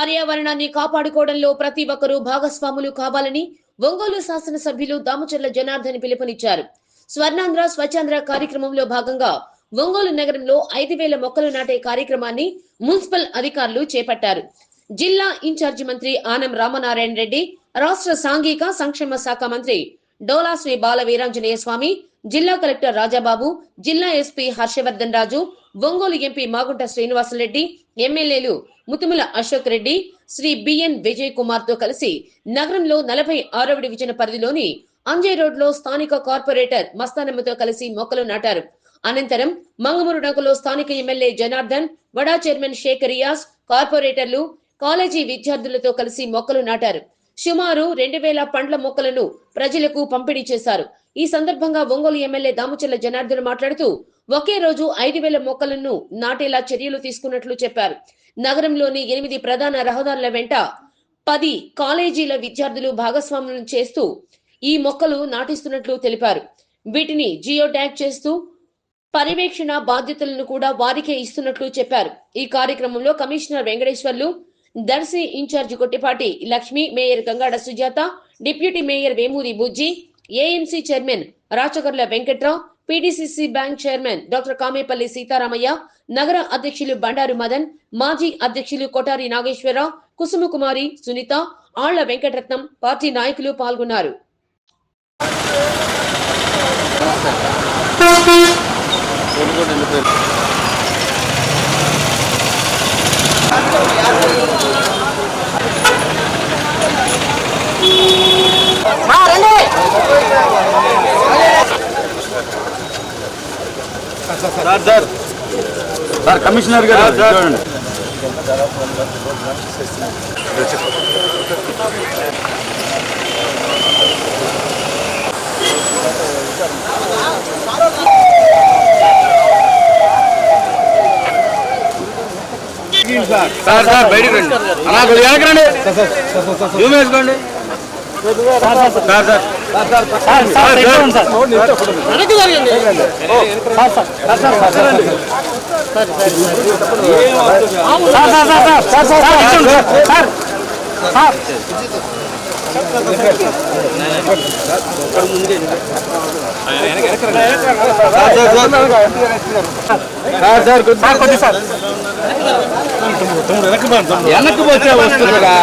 పర్యావరణాన్ని కాపాడుకోవడంలో ప్రతి ఒక్కరూ భాగస్వాములు కావాలని ఒంగోలు శాసనసభ్యులు దామచర్ల జనార్దన్ పిలుపునిచ్చారు. స్వర్ణాంధ్ర స్వచ్ఛాంధ్ర కార్యక్రమంలో భాగంగా ఒంగోలు నగరంలో ఐదు వేల మొక్కలు నాటే కార్యక్రమాన్ని మున్సిపల్ అధికారులు చేపట్టారు. జిల్లా ఇన్ఛార్జి మంత్రి ఆనం రామనారాయణ రెడ్డి రాష్ట్ర సాంఘిక సంక్షేమ శాఖ మంత్రి డోలా శ్రీ బాల వీరాంజనేయ స్వామి జిల్లా కలెక్టర్ రాజాబాబు జిల్లా ఎస్పీ హర్షవర్ధన్ రాజు ఒంగోలు ఎంపీ మాగుంట శ్రీనివాసరెడ్డి ఎమ్మెల్యేలు ముతుముల అశోక్ రెడ్డి శ్రీ బిఎన్ విజయ్ కుమార్తో కలిసి నగరంలో నలభై ఆరవ డివిజన్ పరిధిలోని అంజయ్ రోడ్లో స్థానిక కార్పొరేటర్ మస్తానమ్మతో కలిసి మొక్కలు నాటారు. అనంతరం మంగమూరు నగలో స్థానిక ఎమ్మెల్యే జనార్దన్ వడా చైర్మన్ షేక్ రియాజ్ కార్పొరేటర్లు కాలేజీ విద్యార్థులతో కలిసి మొక్కలు నాటారు. సుమారు రెండు వేల పండ్ల మొక్కలను ప్రజలకు పంపిణీ చేశారు. ఈ సందర్భంగా ఒంగోలు ఎమ్మెల్యే దాముచల్ల జనార్దన్ మాట్లాడుతూ ఒకే రోజు ఐదు వేల మొక్కలను నాటేలా చర్యలు తీసుకున్నట్లు చెప్పారు. నగరంలోని ఎనిమిది ప్రధాన రహదారుల వెంట పది కాలేజీల విద్యార్థులు భాగస్వామ్యం చేస్తూ ఈ మొక్కలు నాటిస్తున్నట్లు తెలిపారు. వీటిని జియో ట్యాగ్ చేస్తూ పర్యవేక్షణ బాధ్యతలను కూడా వారికే ఇస్తున్నట్లు చెప్పారు. ఈ కార్యక్రమంలో commissioner Venkateswarlu Darsi incharge Kottipati Lakshmi mayor Gangada Sujatha deputy mayor Vemuri Bujji AMC chairman Rachagarla Venkatrao PDCC bank chairman doctor Kamepalli Sitaramaiah నగర అధ్యక్షులు బండారు మదన్ మాజీ అధ్యక్షులు కొటారి నాగేశ్వరరావు కుసుమకుమారి సునీత ఆళ్ళ వెంకటరత్నం పార్టీ నాయకులు పాల్గొన్నారు. సార్ సార్ సార్ కమిషనర్ గారు చూడండి సార్ సార్ బయటికి రండి అలా కొద్దిగా వేసుకోండి సార్ సార్ సార్ సార్ కొద్ది సార్ వెనక్కి వచ్చే వస్తుందిగా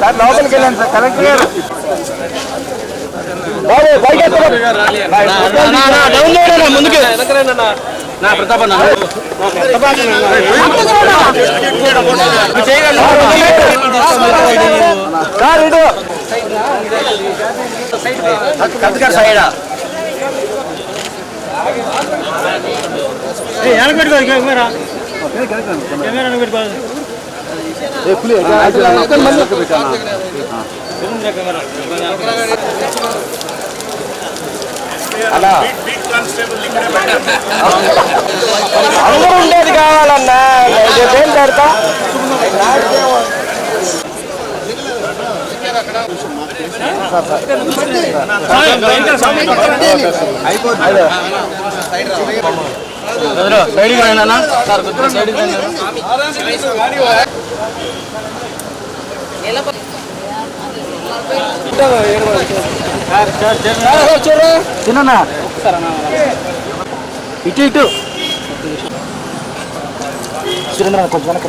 సార్ లోపలికి వెళ్ళండి సార్ కలెక్టర్ గారు బాబు బయట ముందుకు నా ప్రతాప సార్ ఇటు కత్తికారు సైడా వెనకబెట్టుకో కెమెరా కెమెరా వెనకబెట్టుకో అలా అందరూ ఉండేది కావాలన్నా ఏం పెడతా సైడ్కి రండి అన్న సార్ కొద్దిగా సైడ్కి రండి చిన్న ఇటు ఇటు. సురేంద్ర కొంచెం వెనక్కి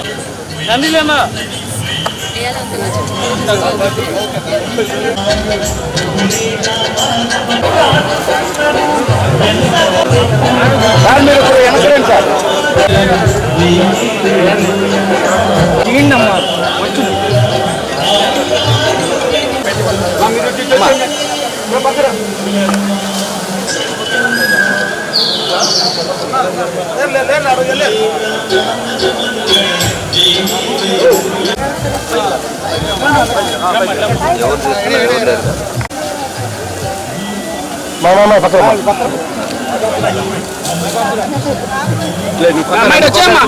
కదా. సార్ మీరు ఇప్పుడు వెనకరండి సార్? తీయండమ్మా మామ పక్కన లేదు వచ్చామ్మా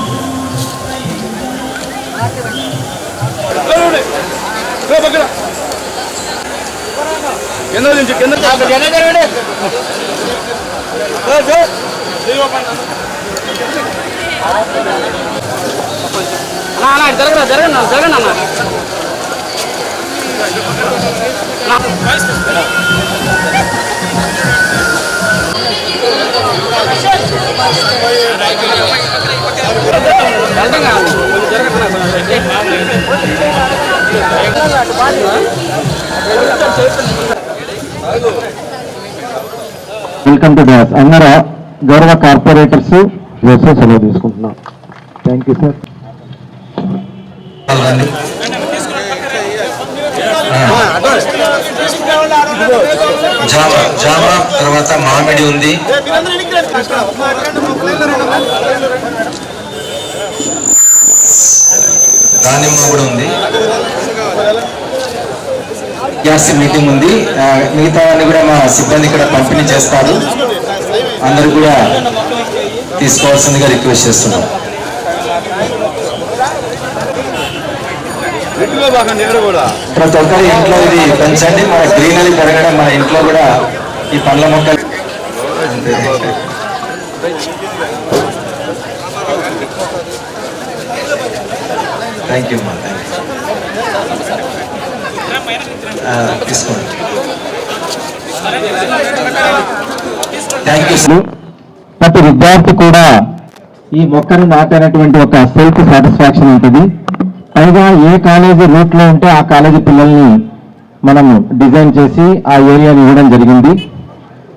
కింద నుంచి కింద జరగండి జరగరా జరగండి జరగండి అన్న? వెల్కమ్ టు గ్యాస్ అందరూ గౌరవ కార్పొరేటర్స్ వేసే సెలవు తీసుకుంటున్నాం. Thank you sir. జామ జామ తర్వాత మామిడి ఉంది. దానిమ్మ కూడా ఉంది. గ్యాస్ మీటింగ్ ఉంది. మిగతా అన్ని కూడా మా సిబ్బంది ఇక్కడ పంపిణీ చేస్తారు. అందరూ కూడా తీసుకోవాల్సిందిగా రిక్వెస్ట్ చేస్తున్నాం ఇంట్లో బాగా నిద్ర కూడా ప్రతి ఒక్కరి ఇంట్లో ఇది పెంచండి. మన గ్రీనరీ పెరగడం మన ఇంట్లో కూడా ఈ పండ్ల మొక్కలు. థ్యాంక్ యూ అమ్మా థ్యాంక్ యూ తీసుకోండి థ్యాంక్ యూ ప్రతి విద్యార్థి కూడా ఈ మొక్కను నాటినటువంటి ఒక సెల్ఫ్ సాటిస్ఫాక్షన్ ఉంటుంది. పైగా ఏ కాలేజీ రూట్లో ఉంటే ఆ కాలేజీ పిల్లల్ని మనము డిజైన్ చేసి ఆ ఏరియాని ఇవ్వడం జరిగింది.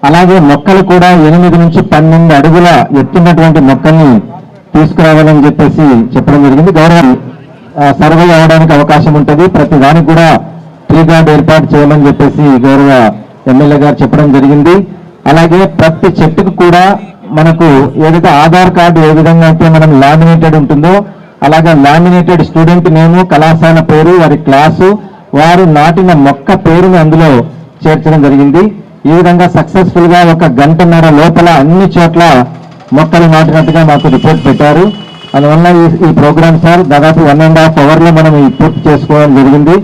అలాగే మొక్కలు కూడా ఎనిమిది నుంచి పన్నెండు అడుగుల ఎత్తున్నటువంటి మొక్కల్ని తీసుకురావాలని చెప్పేసి చెప్పడం జరిగింది. గౌరవం సర్వే అవ్వడానికి అవకాశం ఉంటుంది. ప్రతి దానికి కూడా ట్రీ గార్డ్ ఏర్పాటు చేయమని చెప్పేసి గౌరవ ఎమ్మెల్యే గారు చెప్పడం జరిగింది. అలాగే ప్రతి చెట్టుకు కూడా మనకు ఏదైతే ఆధార్ కార్డు ఏ విధంగా అయితే మనం లామినేటెడ్ ఉంటుందో అలాగే లామినేటెడ్ స్టూడెంట్ నేము కళాశాల పేరు వారి క్లాసు వారు నాటిన మొక్క పేరును అందులో చేర్చడం జరిగింది. ఈ విధంగా సక్సెస్ఫుల్గా ఒక గంటన్నర లోపల అన్ని చోట్ల మొక్కలు నాటినట్టుగా మాకు రిపోర్ట్ పెట్టారు. అందువల్ల ఈ ఈ ప్రోగ్రామ్ సార్ దాదాపు వన్ అండ్ హాఫ్ అవర్లో మనం ఈ పూర్తి చేసుకోవడం జరిగింది.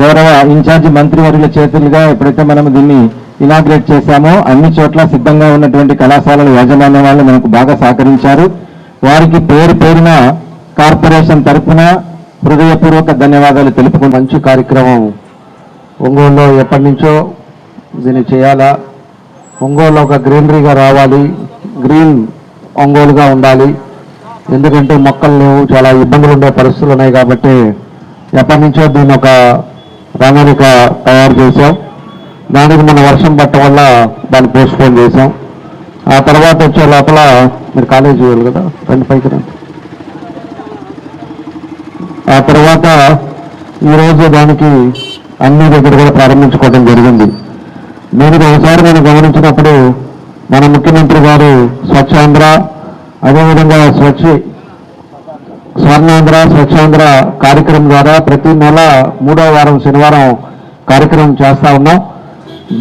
గౌరవ ఇన్ఛార్జి మంత్రివర్యుల చేతులుగా ఎప్పుడైతే మనం దీన్ని ఇనాగ్రేట్ చేశామో అన్ని చోట్ల సిద్ధంగా ఉన్నటువంటి కళాశాలల యాజమాన్య వాళ్ళు మనకు బాగా సహకరించారు. వారికి పేరు పేరున కార్పొరేషన్ తరఫున హృదయపూర్వక ధన్యవాదాలు తెలుపుకుంటూ మంచి కార్యక్రమం ఒంగోలులో ఎప్పటి నుంచో దీన్ని చేయాలా? ఒంగోలు ఒక గ్రీనరీగా రావాలి. గ్రీన్ ఒంగోలుగా ఉండాలి. ఎందుకంటే మొక్కలు లేవు చాలా ఇబ్బందులు ఉండే పరిస్థితులు ఉన్నాయి కాబట్టి ఎప్పటి నుంచో దీన్ని ఒక రంగనిక తయారు చేశాం. దానికి మన వర్షం పట్టడం వల్ల దాన్ని పోస్ట్పోన్ చేశాం. ఆ తర్వాత వచ్చే లోపల మీరు కాలేజీ చేయాలి కదా? రెండు పైకి రండి. ఆ తర్వాత ఈరోజు దానికి అన్ని దగ్గర కూడా ప్రారంభించుకోవడం జరిగింది. దీనికి ఒకసారి నేను గమనించినప్పుడు మన ముఖ్యమంత్రి గారు స్వచ్ఛాంధ్ర అదేవిధంగా స్వచ్ఛ స్వర్ణాంధ్ర స్వచ్ఛాంధ్ర కార్యక్రమం ద్వారా ప్రతి నెల మూడో వారం శనివారం కార్యక్రమం చేస్తా ఉన్నాం.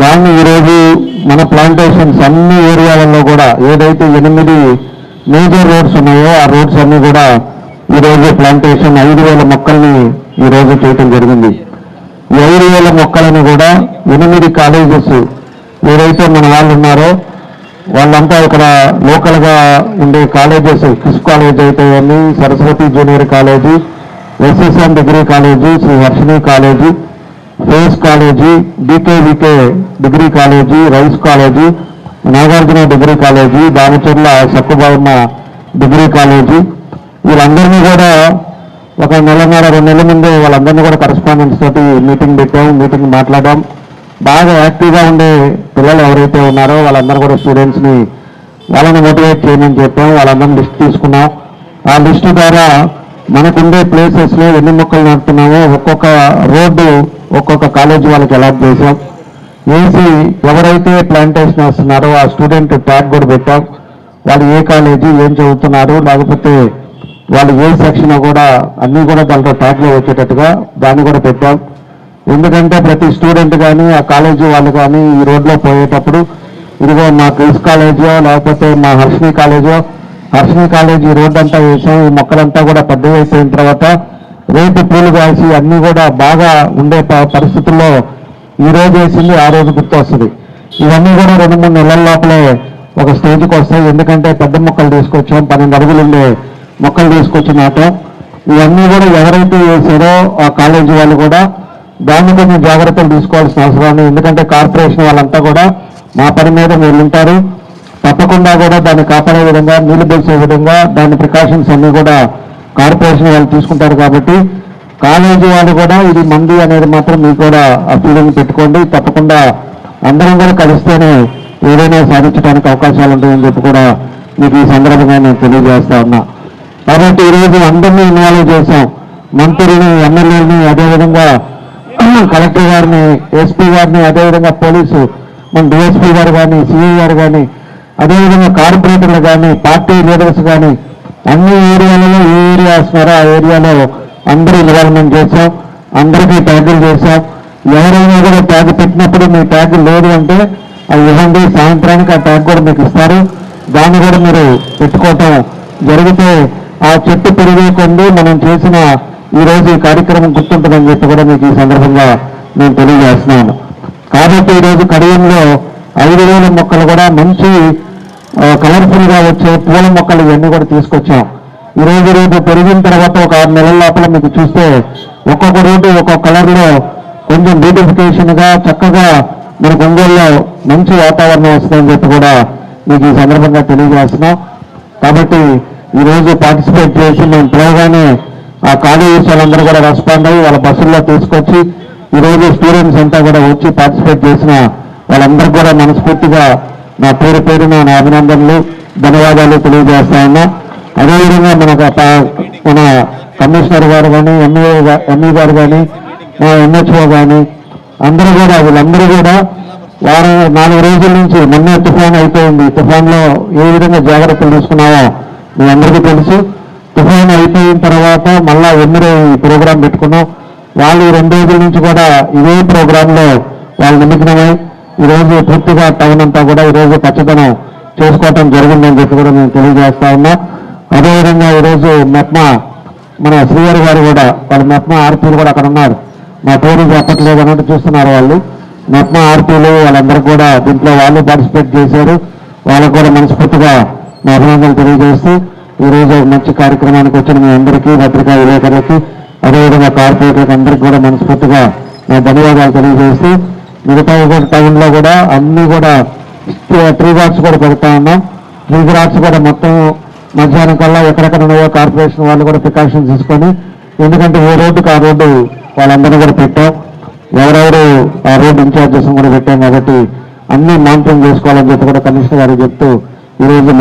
దాన్ని ఈరోజు మన ప్లాంటేషన్స్ అన్ని ఏరియాలలో కూడా ఏదైతే ఎనిమిది మేజర్ రోడ్స్ ఉన్నాయో ఆ రోడ్స్ అన్నీ కూడా ఈరోజు ప్లాంటేషన్ ఐదు వేల మొక్కల్ని ఈరోజు చేయటం జరిగింది. ఈ ఐదు వేల మొక్కలను కూడా ఎనిమిది కాలేజెస్ ఏదైతే మన వాళ్ళు ఉన్నారో వాళ్ళంతా ఇక్కడ లోకల్గా ఉండే కాలేజెస్ కిస్ కాలేజ్ అయితే ఉంది Saraswathi junior college SSM degree college Shri Harshini college face college DKVK degree college rise college Nagarjuna degree college Damacharla సక్కుబాబున్న degree college వీళ్ళందరినీ కూడా ఒక నెలన్నర రెండు నెలల ముందే వాళ్ళందరినీ కూడా కరస్పాండెన్స్ తోటి మీటింగ్ పెట్టాం మీటింగ్ మాట్లాడాం. బాగా యాక్టివ్గా ఉండే పిల్లలు ఎవరైతే ఉన్నారో వాళ్ళందరూ కూడా స్టూడెంట్స్ని వాళ్ళని మోటివేట్ చేయమని చెప్పాం వాళ్ళందరం లిస్ట్ తీసుకున్నాం. ఆ లిస్టు ద్వారా మనకుండే ప్లేసెస్లో ఎన్ని మొక్కలు నాటుతున్నామో ఒక్కొక్క రోడ్డు ఒక్కొక్క కాలేజీ వాళ్ళకి అలాట్ చేసాం వేసి ఎవరైతే ప్లాంటేషన్ వేస్తున్నారో ఆ స్టూడెంట్ ట్యాగ్ కూడా పెట్టాం. వాళ్ళు ఏ కాలేజీ ఏం చదువుతున్నారు లేకపోతే వాళ్ళు ఏ సెక్షన్ కూడా అన్నీ కూడా దాంట్లో ట్యాగ్లో వచ్చేటట్టుగా దాన్ని కూడా పెట్టాం. ఎందుకంటే ప్రతి స్టూడెంట్ కానీ ఆ కాలేజీ వాళ్ళు కానీ ఈ రోడ్లో పోయేటప్పుడు ఇదిగో మా క్రిస్ కాలేజో లేకపోతే మా హర్షిని కాలేజో హర్షిని కాలేజ్ ఈ అంతా వేసాం ఈ మొక్కలంతా కూడా పెద్దగా అయిపోయిన తర్వాత రేపు పూలు కాసి అన్నీ కూడా బాగా ఉండే పరిస్థితుల్లో ఈ రోజు వేసింది ఆ రోజు గుర్తు వస్తుంది ఇవన్నీ కూడా రెండు మూడు నెలల లోపలే ఒక స్టేజ్కి వస్తాయి. ఎందుకంటే పెద్ద మొక్కలు తీసుకొచ్చాం పన్నెండు అడుగులు ఉండే మొక్కలు తీసుకొచ్చి నాటం ఇవన్నీ కూడా ఎవరైతే వేసారో ఆ కాలేజీ వాళ్ళు కూడా దాన్ని కొంచెం జాగ్రత్తలు తీసుకోవాల్సిన అవసరం ఉంది. ఎందుకంటే కార్పొరేషన్ వాళ్ళంతా కూడా మా పని మీద మీరు తప్పకుండా కూడా దాన్ని కాపాడే విధంగా నీళ్ళు పెంచే విధంగా దాని ప్రికాషన్స్ అన్నీ కూడా కార్పొరేషన్ వాళ్ళు తీసుకుంటారు కాబట్టి కాలేజీ వాళ్ళు కూడా ఇది మంది అనేది మాత్రం మీకు కూడా ఆ ఫీలింగ్ పెట్టుకోండి. తప్పకుండా అందరం కూడా కలిస్తేనే ఏదైనా సాధించడానికి అవకాశాలు ఉంటాయని చెప్పి కూడా మీకు ఈ సందర్భంగా నేను తెలియజేస్తా ఉన్నా. కాబట్టి ఈరోజు అందరినీ ఇన్వాల్వ్ చేశాం. మంత్రుల్ని ఎమ్మెల్యేలని అదేవిధంగా కలెక్టర్ గారిని ఎస్పీ గారిని అదేవిధంగా పోలీసు మన డిఎస్పీ గారు కానీ సిఐ గారు కానీ అదేవిధంగా కార్పొరేటర్లు కానీ పార్టీ లీడర్స్ కానీ అన్ని ఏరియాలలో ఏ ఏరియా వస్తున్నారో ఆ ఏరియాలో అందరూ ఇన్వాల్వ్మెంట్ చేశాం. అందరికీ ట్యాగులు చేశాం. ఎవరైనా కూడా ట్యాగ్ పెట్టినప్పుడు మీ ట్యాగ్ లేదు అంటే అది ఇవ్వండి సాయంత్రానికి ఆ ట్యాగ్ కూడా మీకు ఇస్తారు. దాన్ని కూడా మీరు పెట్టుకోవటం జరిగితే ఆ చెట్టు పెరిగే కొంది మనం చేసిన ఈరోజు ఈ కార్యక్రమం గుర్తుంటుందని చెప్పి కూడా మీకు ఈ సందర్భంగా నేను తెలియజేస్తున్నాను. కాబట్టి ఈరోజు కడియంలో ఐదు వేల మొక్కలు కూడా మంచి కలర్ఫుల్గా వచ్చే పూల మొక్కలు ఇవన్నీ కూడా తీసుకొచ్చాం. ఈ రోజు రేపు పెరిగిన తర్వాత ఒక ఆరు నెలల లోపల మీకు చూస్తే ఒక్కొక్క రోడ్డు ఒక్కొక్క కలర్లో కొంచెం బ్యూటిఫికేషన్గా చక్కగా మన ఒంగోలులో మంచి వాతావరణం వస్తుందని చెప్పి కూడా మీకు ఈ సందర్భంగా తెలియజేస్తున్నాం. కాబట్టి ఈరోజు పార్టిసిపేట్ చేసి మేము పిలవగానే ఆ కాలేజెస్ వాళ్ళందరూ కూడా రెస్పాండ్ అయ్యి వాళ్ళ బస్సుల్లో తీసుకొచ్చి ఈరోజు స్టూడెంట్స్ అంతా కూడా వచ్చి పార్టిసిపేట్ చేసిన వాళ్ళందరూ కూడా మనస్ఫూర్తిగా నా పేరు పేరున నా అభినందనలు ధన్యవాదాలు తెలియజేస్తా ఉన్నా. అదేవిధంగా మన మన కమిషనర్ గారు కానీ ఎంఈ ఎంఈ గారు కానీ మా ఎంహెచ్ఓ కానీ అందరూ కూడా వీళ్ళందరూ కూడా వారం నాలుగు రోజుల నుంచి మొన్న తుఫాన్ అయిపోయింది. తుఫాన్లో ఏ విధంగా జాగ్రత్తలు తీసుకున్నామో మీ అందరికీ తెలుసు. తుఫాన్ అయిపోయిన తర్వాత మళ్ళా ఎమ్మిడే ఈ ప్రోగ్రాం పెట్టుకున్నాం. వాళ్ళు రెండు రోజుల నుంచి కూడా ఇదే ప్రోగ్రాంలో వాళ్ళు నిమగ్నమై ఈరోజు పూర్తిగా టౌన్ అంతా కూడా ఈ రోజు పచ్చదనం చేసుకోవటం జరిగిందని చెప్పి కూడా నేను తెలియజేస్తా ఉన్నాం. అదేవిధంగా ఈ రోజు మెప్మా మన శ్రీవారి గారు కూడా వాళ్ళ మెప్మా ఆర్పీలు కూడా అక్కడ ఉన్నారు. మా పేరు చెప్పట్లేదు అన్నట్టు చూస్తున్నారు వాళ్ళు. మెప్మా ఆర్పీలు వాళ్ళందరూ కూడా దీంట్లో వాళ్ళు పార్టిసిపేట్ చేశారు. వాళ్ళకు కూడా మనస్ఫూర్తిగా మా అభినందనలు తెలియజేస్తూ ఈ రోజు ఒక మంచి కార్యక్రమానికి వచ్చిన మీ అందరికీ పత్రికా విలేకరులకి అదేవిధంగా కార్పొరేటర్కి అందరికీ కూడా మనస్ఫూర్తిగా నా ధన్యవాదాలు తెలియజేస్తూ మిగతా టైంలో కూడా అన్ని కూడా ట్రీ గార్డ్స్ కూడా పెడతా ఉన్నాం. ట్రీ గార్డ్స్ కూడా మొత్తం మధ్యాహ్నం కల్లా ఎక్కడెక్కడ ఉన్నాయో కార్పొరేషన్ వాళ్ళు కూడా ప్రికాషన్స్ తీసుకొని ఎందుకంటే ఏ రోడ్డుకి ఆ రోడ్డు వాళ్ళందరినీ కూడా పెట్టాం. ఎవరెవరు ఆ రోడ్డు ఇన్ఛార్జెస్ కూడా పెట్టాం కాబట్టి అన్ని మానిటరింగ్ చేసుకోవాలని చెప్పి కూడా కమిషనర్ గారు చెప్తూ ఈరోజు